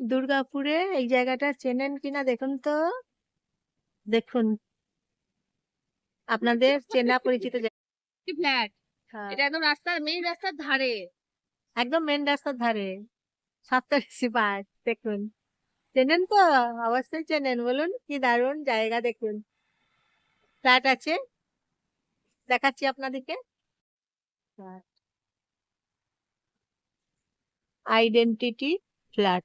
দুর্গাপুরে এই জায়গাটা চেনেন কিনা দেখুন তো। দেখুন। আপনাদের চেনা পরিচিত জায়গা ফ্ল্যাট এটা একদম রাস্তার মেইন রাস্তার ধারে। একদম রাস্তার ধারে। দেখুন। চেনেন তো? অবশ্যই চেনেন। বলুন কি দারুণ জায়গা দেখুন। ফ্ল্যাট আছে। দেখাচ্ছি আপনাদেরকে। আইডেন্টিটি ফ্ল্যাট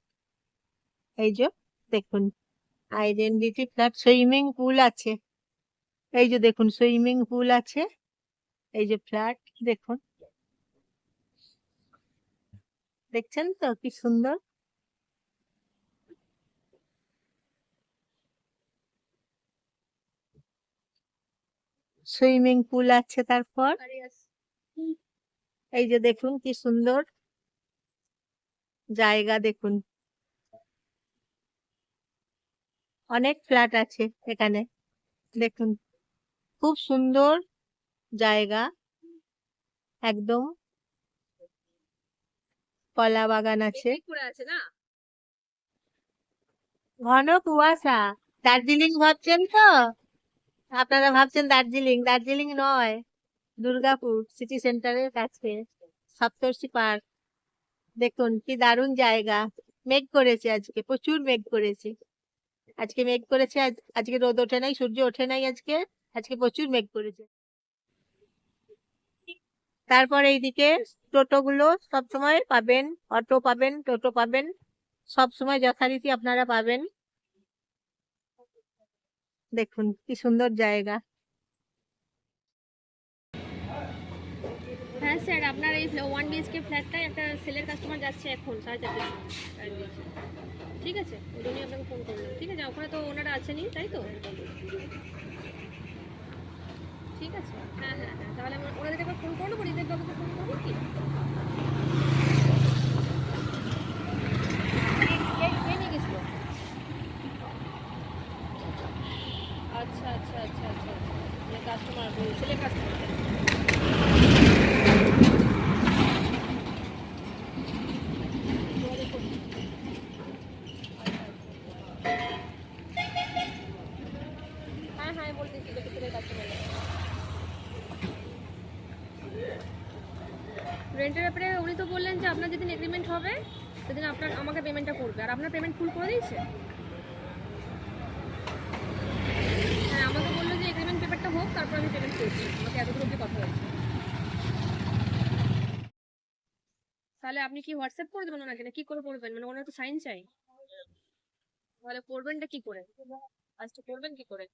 এই যে, দেখুন আইডেন্টিটি ফ্ল্যাট সুইমিং পুল আছে। এই যে, দেখুন সুইমিং পুল আছে। এই যে ফ্ল্যাট দেখুন। দেখছেন তো কি সুন্দর? সুইমিং পুল আছে তারপর। এই যে, দেখুন কি সুন্দর। জায়গা, দেখুন। অনেক ফ্ল্যাট আছে এখানে। দেখুন খুব সুন্দর জায়গা। একদম কলা বাগান আছে। ঘন কুয়াশা। দার্জিলিং ভাবছেন তো? আপনারা ভাবছেন দার্জিলিং। দার্জিলিং নয় দুর্গাপুর সিটি সেন্টারের কাছে সপ্তর্ষি পার্ক। দেখুন কি দারুণ জায়গা। মেঘ করেছে আজকে প্রচুর মেঘ করেছে। আজকে মেঘ করেছে, আজ- আজকে রোদ ওঠে নাই, সূর্য ওঠে নাই আজকে আজকে প্রচুর মেঘ করেছে। তারপর এইদিকে টোটো গুলো সবসময় পাবেন, অটো পাবেন, টোটো পাবেন, সব সময় যথারীতি আপনারা পাবেন। দেখুন কি সুন্দর জায়গা। হ্যাঁ স্যার, আপনার এই ওয়ান বিএচকে ফ্ল্যাটটাই একটা সেলের কাস্টমার যাচ্ছে এখন, সাড়ে চারটের। ঠিক আছে জন্যই আপনাকে ফোন ঠিক আছে আছেনই, তাই তো? ঠিক আছে। হ্যাঁ হ্যাঁ হ্যাঁ তাহলে আমরা ওনাদেরকে একবার ফোন করব রিদেব বাবুকে ফোন করব কি? গেছিল। আচ্ছা আচ্ছা আচ্ছা আচ্ছা আচ্ছা কাস্টমার ছেলের কাস্টমার রেন্টের ব্যাপারে উনি তো বললেন যে আপনার যেদিন এগ্রিমেন্ট হবে, সেদিন আপনার, আমাকে পেমেন্টটা করবে। আর আপনার পেমেন্ট ফুল করে দিয়েছে? হ্যাঁ আমাকে বলল যে এগ্রিমেন্ট পেপারটা হোক, তারপর আমি পেমেন্ট করছি। আমাকে এতদূর অব্দি কথা হচ্ছে তাহলে আপনি কি হোয়াটসঅ্যাপ করে দেবেন ওনাকে? না কি করে করবেন মানে ওনার তো সাইন চাই। তাহলে করবেনটা কি করে? আজকে করবেন কি করে?